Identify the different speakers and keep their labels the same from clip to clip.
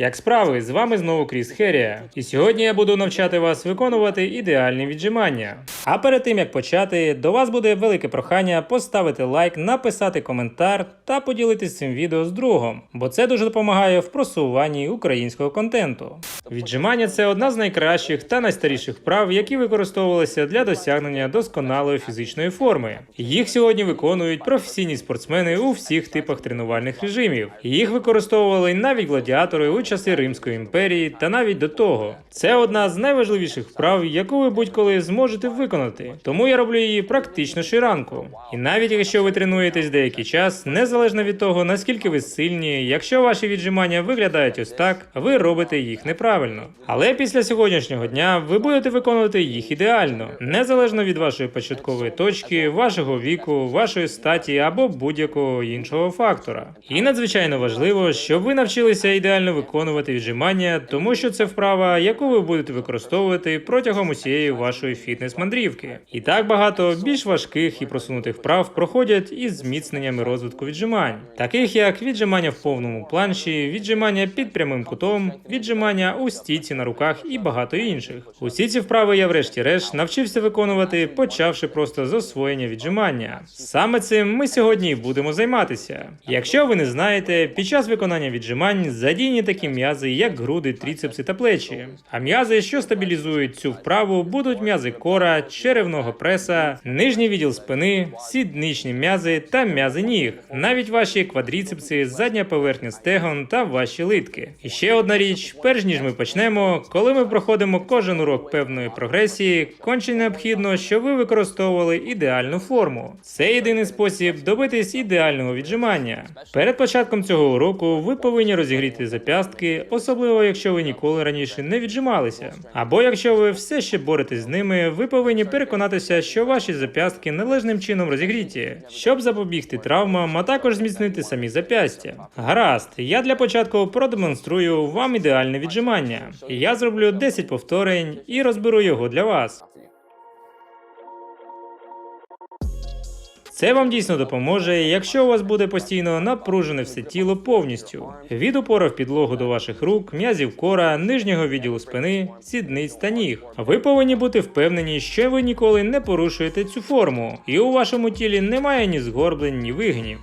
Speaker 1: Як справи, з вами знову Кріс Херія. І сьогодні я буду навчати вас виконувати ідеальні віджимання. А перед тим як почати, до вас буде велике прохання поставити лайк, написати коментар та поділитися цим відео з другом, бо це дуже допомагає в просуванні українського контенту. Віджимання це одна з найкращих та найстаріших вправ, які використовувалися для досягнення досконалої фізичної форми. Їх сьогодні виконують професійні спортсмени у всіх типах тренувальних режимів. Їх використовували навіть гладіатори у часи Римської імперії та навіть до того. Це одна з найважливіших вправ, яку ви будь-коли зможете виконати. Тому я роблю її практично щоранку. І навіть якщо ви тренуєтесь деякий час, незалежно від того наскільки ви сильні, якщо ваші віджимання виглядають ось так, ви робите їх неправильно. Але після сьогоднішнього дня ви будете виконувати їх ідеально, незалежно від вашої початкової точки, вашого віку, вашої статі або будь-якого іншого фактора. І надзвичайно важливо, щоб ви навчилися ідеально виконувати віджимання, тому що це вправа, яку ви будете використовувати протягом усієї вашої фітнес-мандрівки. І так багато більш важких і просунутих вправ проходять із зміцненнями розвитку віджимань, таких як віджимання в повному планші, віджимання під прямим кутом, віджимання у стійці на руках і багато інших. Усі ці вправи я врешті-решт навчився виконувати, почавши просто з освоєння віджимання. Саме цим ми сьогодні будемо займатися. Якщо ви не знаєте, під час виконання віджимань задіяні такі м'язи, як груди, тріцепси та плечі. А м'язи, що стабілізують цю вправу, будуть м'язи кора, черевного преса, нижній відділ спини, сідничні м'язи та м'язи ніг, навіть ваші квадріцепси, задня поверхня стегон та ваші литки. І ще одна річ, перш ніж ми почнемо, коли ми проходимо кожен урок певної прогресії, конче необхідно, щоб ви використовували ідеальну форму. Це єдиний спосіб добитись ідеального віджимання. Перед початком цього уроку ви повинні розігріти зап'ястки, особливо якщо ви ніколи раніше не віджималися. Або якщо ви все ще боретесь з ними, ви повинні переконатися, що ваші зап'ястки належним чином розігріті, щоб запобігти травмам, а також зміцнити самі зап'ястя. Гаразд, я для початку продемонструю вам ідеальне віджимання. Я зроблю 10 повторень і розберу його для вас. Це вам дійсно допоможе, якщо у вас буде постійно напружене все тіло повністю. Від опора в підлогу до ваших рук, м'язів кора, нижнього відділу спини, сідниць та ніг. Ви повинні бути впевнені, що ви ніколи не порушуєте цю форму, і у вашому тілі немає ні згорблень, ні вигнів.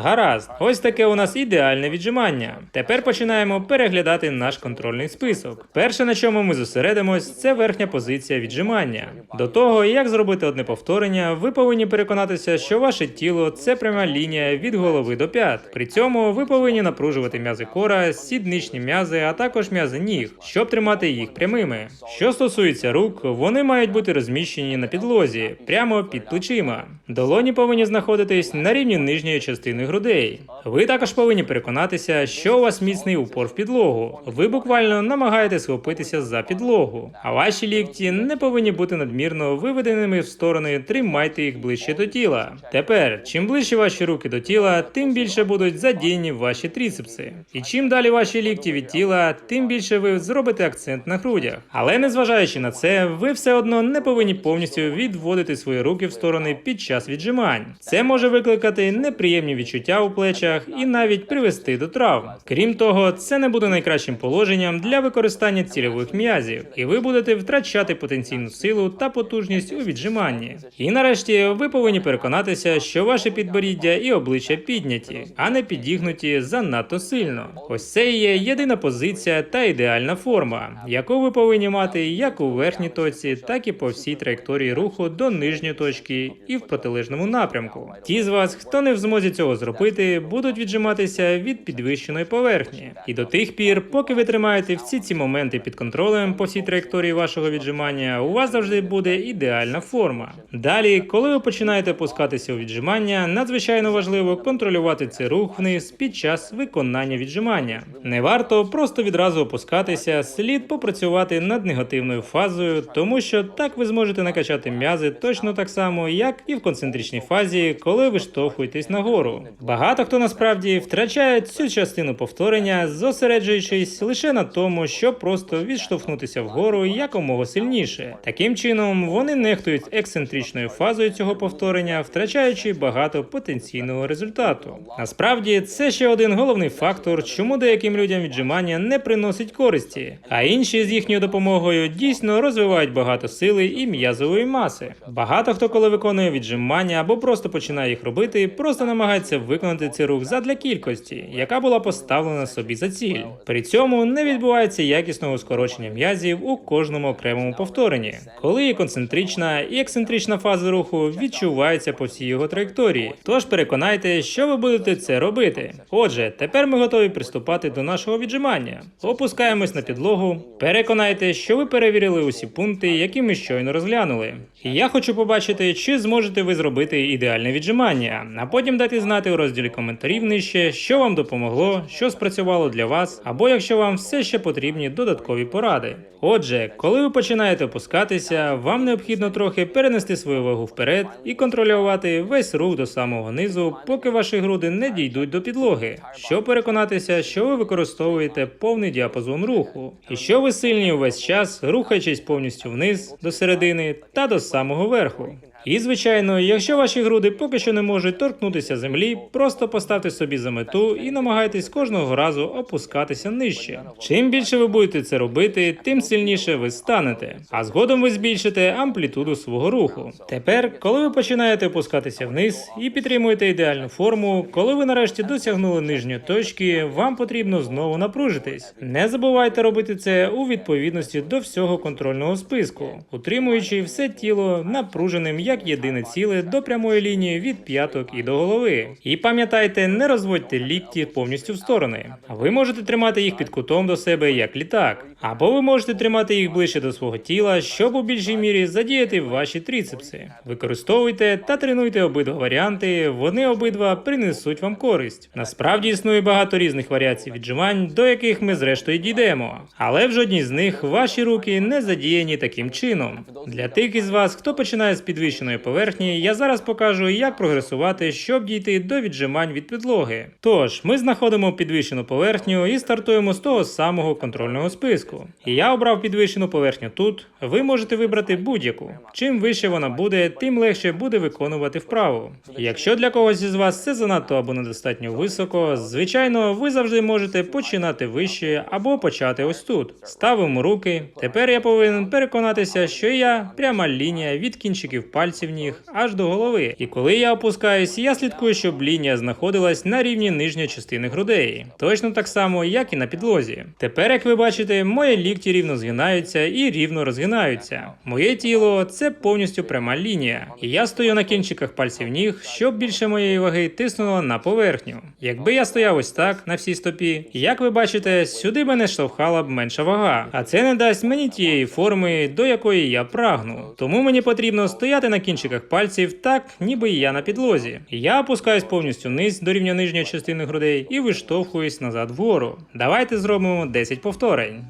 Speaker 1: Гаразд, ось таке у нас ідеальне віджимання. Тепер починаємо переглядати наш контрольний список. Перше, на чому ми зосередимось, це верхня позиція віджимання. До того, як зробити одне повторення, ви повинні переконатися, що ваше тіло це пряма лінія від голови до п'ят. При цьому ви повинні напружувати м'язи кора, сідничні м'язи, а також м'язи ніг, щоб тримати їх прямими. Що стосується рук, вони мають бути розміщені на підлозі, прямо під плечима. Долоні повинні знаходитись на рівні нижньої частини грудей. Ви також повинні переконатися, що у вас міцний упор в підлогу. Ви буквально намагаєтесь схопитися за підлогу, а ваші лікті не повинні бути надмірно виведеними в сторони, тримайте їх ближче до тіла. Тепер, чим ближче ваші руки до тіла, тим більше будуть задіяні ваші тріцепси. І чим далі ваші лікті від тіла, тим більше ви зробите акцент на грудях. Але незважаючи на це, ви все одно не повинні повністю відводити свої руки в сторони під час віджимань. Це може викликати неприємні відчуття у плечах і навіть привести до травм. Крім того, це не буде найкращим положенням для використання цільових м'язів, і ви будете втрачати потенційну силу та потужність у віджиманні. І нарешті ви повинні переконатися, що ваше підборіддя і обличчя підняті, а не підігнуті занадто сильно. Ось це і є єдина позиція та ідеальна форма, яку ви повинні мати як у верхній точці, так і по всій траєкторії руху до нижньої точки і в протилежному напрямку. Ті з вас, хто не в змозі цього зробити, будуть віджиматися від підвищеної поверхні. І до тих пір, поки ви тримаєте всі ці моменти під контролем по всій траєкторії вашого віджимання, у вас завжди буде ідеальна форма. Далі, коли ви починаєте опускатися у віджимання, надзвичайно важливо контролювати цей рух вниз під час виконання віджимання. Не варто просто відразу опускатися, слід попрацювати над негативною фазою, тому що так ви зможете накачати м'язи точно так само, як і в концентричній фазі, коли ви штовхуєтесь нагору. Багато хто насправді втрачає цю частину повторення, зосереджуючись лише на тому, щоб просто відштовхнутися вгору якомога сильніше. Таким чином, вони нехтують ексцентричною фазою цього повторення, втрачаючи багато потенційного результату. Насправді, це ще один головний фактор, чому деяким людям віджимання не приносить користі, а інші з їхньою допомогою дійсно розвивають багато сили і м'язової маси. Багато хто, коли виконує віджимання або просто починає їх робити, просто намагається виконати цей рух задля кількості, яка була поставлена собі за ціль. При цьому не відбувається якісного скорочення м'язів у кожному окремому повторенні, коли і концентрична і ексцентрична фази руху відчуваються по всій його траєкторії. Тож переконайте, що ви будете це робити. Отже, тепер ми готові приступати до нашого віджимання. Опускаємось на підлогу. Переконайте, що ви перевірили усі пункти, які ми щойно розглянули. Я хочу побачити, чи зможете ви зробити ідеальне віджимання, а потім дати знати у розділі коментарів нижче, що вам допомогло, що спрацювало для вас, або якщо вам все ще потрібні додаткові поради. Отже, коли ви починаєте опускатися, вам необхідно трохи перенести свою вагу вперед і контролювати весь рух до самого низу, поки ваші груди не дійдуть до підлоги, щоб переконатися, що ви використовуєте повний діапазон руху, і що ви сильні увесь час, рухаючись повністю вниз до середини та до самого верху. І звичайно, якщо ваші груди поки що не можуть торкнутися землі, просто поставте собі за мету і намагайтесь кожного разу опускатися нижче. Чим більше ви будете це робити, тим сильніше ви станете, а згодом ви збільшите амплітуду свого руху. Тепер, коли ви починаєте опускатися вниз і підтримуєте ідеальну форму, коли ви нарешті досягнули нижньої точки, вам потрібно знову напружитись. Не забувайте робити це у відповідності до всього контрольного списку, утримуючи все тіло напруженим як єдине ціле до прямої лінії від п'яток і до голови. І пам'ятайте, не розводьте лікті повністю в сторони. Ви можете тримати їх під кутом до себе як літак, або ви можете тримати їх ближче до свого тіла, щоб у більшій мірі задіяти ваші трицепси. Використовуйте та тренуйте обидва варіанти, вони обидва принесуть вам користь. Насправді існує багато різних варіацій віджимань, до яких ми зрештою дійдемо, але в жодній з них ваші руки не задіяні таким чином. Для тих із вас, хто починає з підвищеної поверхні, я зараз покажу, як прогресувати, щоб дійти до віджимань від підлоги. Тож, ми знаходимо підвищену поверхню і стартуємо з того самого контрольного списку. Я обрав підвищену поверхню тут. Ви можете вибрати будь-яку. Чим вище вона буде, тим легше буде виконувати вправу. Якщо для когось із вас це занадто або недостатньо високо, звичайно, ви завжди можете починати вище або почати ось тут. Ставимо руки. Тепер я повинен переконатися, що я пряма лінія від кінчиків пальців ніг аж до голови. І коли я опускаюсь, я слідкую, щоб лінія знаходилась на рівні нижньої частини грудей. Точно так само, як і на підлозі. Тепер, як ви бачите, мої лікті рівно згинаються і рівно розгинаються. Моє тіло це повністю пряма лінія. І я стою на кінчиках пальців ніг, щоб більше моєї ваги тиснуло на поверхню. Якби я стояв ось так на всій стопі, як ви бачите, сюди мене штовхала б менша вага, а це не дасть мені тієї форми, до якої я прагну. Тому мені потрібно стояти на кінчиках пальців так, ніби я на підлозі. Я опускаюсь повністю вниз до рівня нижньої частини грудей і виштовхуюсь назад вгору. Давайте зробимо 10 повторень.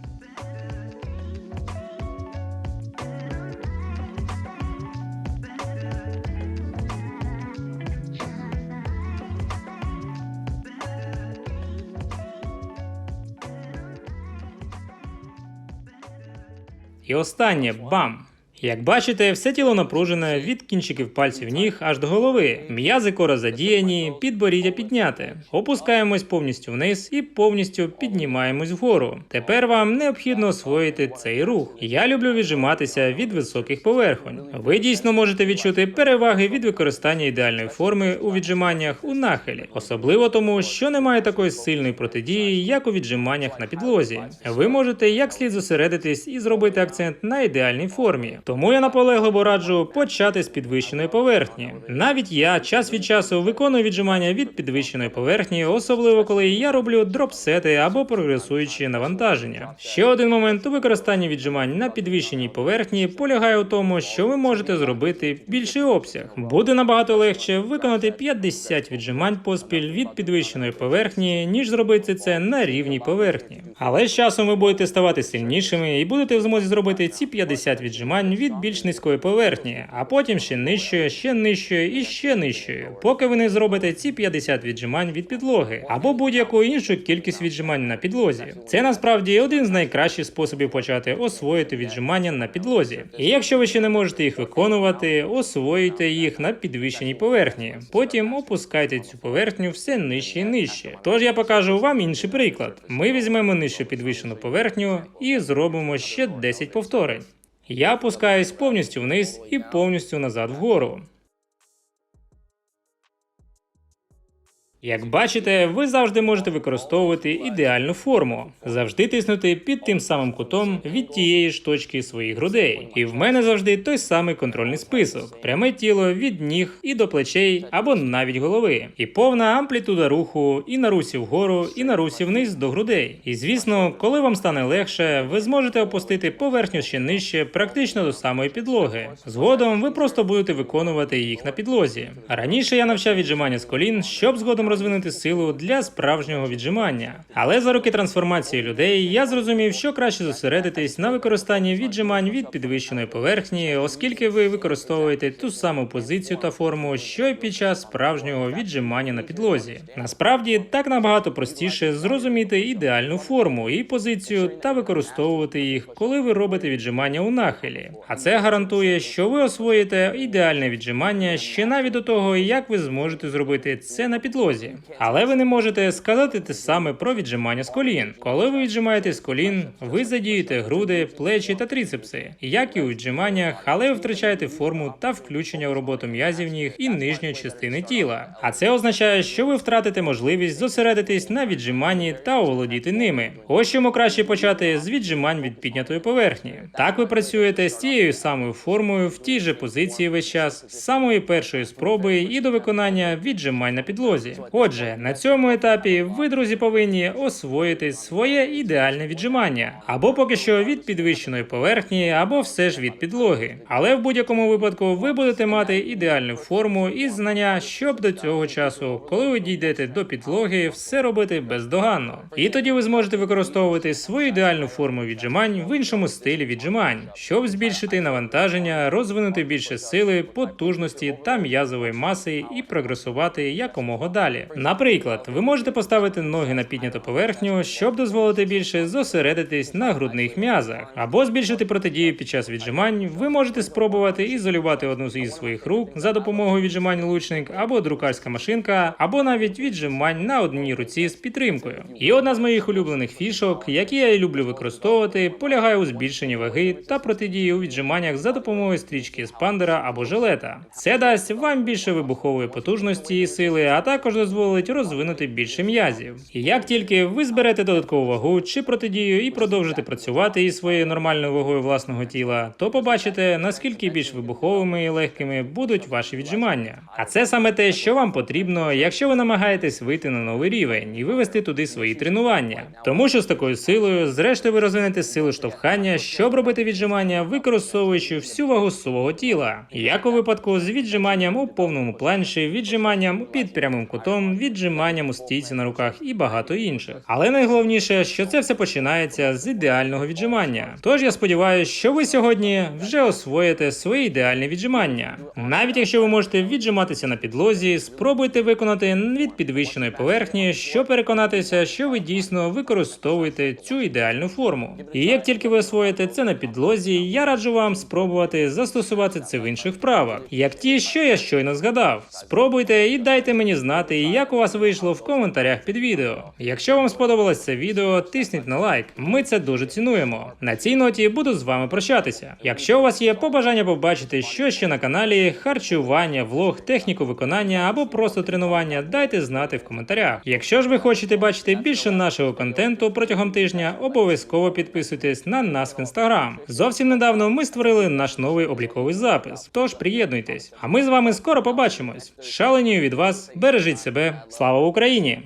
Speaker 1: І останнє бам! Як бачите, все тіло напружене від кінчиків пальців ніг аж до голови. М'язи кора задіяні, підборіддя підняте. Опускаємось повністю вниз і повністю піднімаємось вгору. Тепер вам необхідно освоїти цей рух. Я люблю віджиматися від високих поверхонь. Ви дійсно можете відчути переваги від використання ідеальної форми у віджиманнях у нахилі, особливо тому, що немає такої сильної протидії, як у віджиманнях на підлозі. Ви можете як слід зосередитись і зробити акцент на ідеальній формі. Тому я наполегливо раджу почати з підвищеної поверхні. Навіть я час від часу виконую віджимання від підвищеної поверхні, особливо коли я роблю дропсети або прогресуючі навантаження. Ще один момент у використанні віджимань на підвищеній поверхні полягає у тому, що ви можете зробити більший обсяг. Буде набагато легше виконати 50 віджимань поспіль від підвищеної поверхні, ніж зробити це на рівній поверхні. Але з часом ви будете ставати сильнішими і будете в змозі зробити ці 50 віджимань від більш низької поверхні, а потім ще нижчою, ще нижчою і ще нижчою, поки ви не зробите ці 50 віджимань від підлоги або будь-яку іншу кількість віджимань на підлозі. Це насправді один з найкращих способів почати освоїти віджимання на підлозі. І якщо ви ще не можете їх виконувати, освоюйте їх на підвищеній поверхні. Потім опускайте цю поверхню все нижче і нижче. Тож я покажу вам інший приклад. Ми візьмемо нижче підвищену поверхню і зробимо ще 10 повторень. Я опускаюсь повністю вниз і повністю назад вгору. Як бачите, ви завжди можете використовувати ідеальну форму, завжди тиснути під тим самим кутом від тієї ж точки своїх грудей. І в мене завжди той самий контрольний список: пряме тіло від ніг і до плечей або навіть голови, і повна амплітуда руху і на русі вгору, і на русі вниз до грудей. І звісно, коли вам стане легше, ви зможете опустити поверхню ще нижче, практично до самої підлоги. Згодом ви просто будете виконувати їх на підлозі. Раніше я навчав віджимання з колін, щоб згодом розвинути силу для справжнього віджимання. Але за роки трансформації людей я зрозумів, що краще зосередитись на використанні віджимань від підвищеної поверхні, оскільки ви використовуєте ту саму позицію та форму, що й під час справжнього віджимання на підлозі. Насправді так набагато простіше зрозуміти ідеальну форму і позицію та використовувати їх, коли ви робите віджимання у нахилі. А це гарантує, що ви освоїте ідеальне віджимання ще навіть до того, як ви зможете зробити це на підлозі. Але ви не можете сказати те саме про віджимання з колін. Коли ви віджимаєте з колін, ви задієте груди, плечі та трицепси, як і у віджиманнях, але ви втрачаєте форму та включення у роботу м'язів ніг і нижньої частини тіла. А це означає, що ви втратите можливість зосередитись на віджиманні та оволодіти ними. Ось чому краще почати з віджимань від піднятої поверхні. Так ви працюєте з тією самою формою в тій же позиції весь час, з самої першої спроби і до виконання віджимань на підлозі. Отже, на цьому етапі ви, друзі, повинні освоїти своє ідеальне віджимання, або поки що від підвищеної поверхні, або все ж від підлоги. Але в будь-якому випадку ви будете мати ідеальну форму і знання, щоб до цього часу, коли ви дійдете до підлоги, все робити бездоганно. І тоді ви зможете використовувати свою ідеальну форму віджимань в іншому стилі віджимань, щоб збільшити навантаження, розвинути більше сили, потужності та м'язової маси і прогресувати якомога далі. Наприклад, ви можете поставити ноги на підняту поверхню, щоб дозволити більше зосередитись на грудних м'язах, або збільшити протидію під час віджимань. Ви можете спробувати ізолювати одну із своїх рук за допомогою віджимань лучник, або друкарська машинка, або навіть віджимань на одній руці з підтримкою. І одна з моїх улюблених фішок, які я і люблю використовувати, полягає у збільшенні ваги та протидії у віджиманнях за допомогою стрічки спандера або жилета. Це дасть вам більше вибухової потужності і сили, а також дозволить розвинути більше м'язів. І як тільки ви зберете додаткову вагу чи протидію і продовжите працювати із своєю нормальною вагою власного тіла, то побачите, наскільки більш вибуховими і легкими будуть ваші віджимання. А це саме те, що вам потрібно, якщо ви намагаєтесь вийти на новий рівень і вивести туди свої тренування. Тому що з такою силою, зрештою, ви розвинете силу штовхання, щоб робити віджимання, використовуючи всю вагу свого тіла, як у випадку з віджиманням у повному планші, віджиманням під прямим кутом, віджиманням у стійці на руках і багато інших. Але найголовніше, що це все починається з ідеального віджимання. Тож я сподіваюся, що ви сьогодні вже освоїте своє ідеальне віджимання. Навіть якщо ви можете віджиматися на підлозі, спробуйте виконати від підвищеної поверхні, щоб переконатися, що ви дійсно використовуєте цю ідеальну форму. І як тільки ви освоїте це на підлозі, я раджу вам спробувати застосувати це в інших вправах, як ті, що я щойно згадав. Спробуйте і дайте мені знати, як у вас вийшло в коментарях під відео. Якщо вам сподобалось це відео, тисніть на лайк. Ми це дуже цінуємо. На цій ноті буду з вами прощатися. Якщо у вас є побажання побачити, що ще на каналі, харчування, влог, техніку виконання або просто тренування, дайте знати в коментарях. Якщо ж ви хочете бачити більше нашого контенту протягом тижня, обов'язково підписуйтесь на нас в інстаграм. Зовсім недавно ми створили наш новий обліковий запис. Тож приєднуйтесь. А ми з вами скоро побачимось. Шаленію від вас, бережіть себе. Слава Україні!